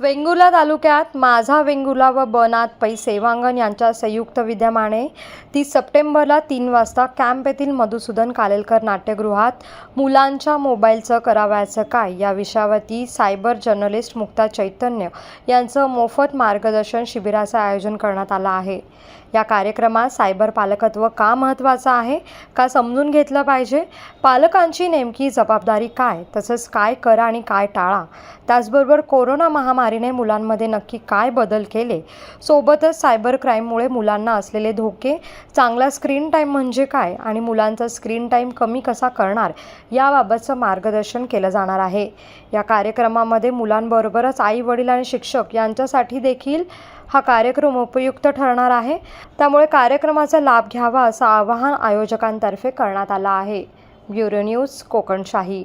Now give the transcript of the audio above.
वेंगुर्ला तालुक्यात माझा वेंगुर्ला व बनात पै सेवांगण यांच्या संयुक्त विद्यमाने तीस सप्टेंबरला तीन वाजता कॅम्प येथील मधुसूदन कालेलकर नाट्यगृहात मुलांच्या मोबाईलचं करावयाचं काय या विषयावरती सायबर जर्नलिस्ट मुक्ता चैतन्य यांचं मोफत मार्गदर्शन शिबिराचं आयोजन करण्यात आलं आहे. या कार्यक्रमात सायबर पालकत्व का महत्त्वाचं आहे? का समजून घेतलं पाहिजे? पालकांची नेमकी जबाबदारी काय? तसंच काय करा आणि काय टाळा? त्याचबरोबर कोरोना महामारी महामारीने मुलांमध्ये नक्की काय बदल केले? सोबतच सायबर क्राईममुळे मुलांना असलेले धोके चांगला स्क्रीन टाईम म्हणजे काय आणि मुलांचा स्क्रीन टाईम कमी कसा करणार याबाबतचं मार्गदर्शन केलं जाणार आहे. या कार्यक्रमामध्ये मुलांबरोबरच आई वडील आणि शिक्षक यांच्यासाठी देखील हा कार्यक्रम उपयुक्त ठरणार आहे. त्यामुळे कार्यक्रमाचा लाभ घ्यावा असं आवाहन आयोजकांतर्फे करण्यात आलं आहे. Bureau news Kokanshahi.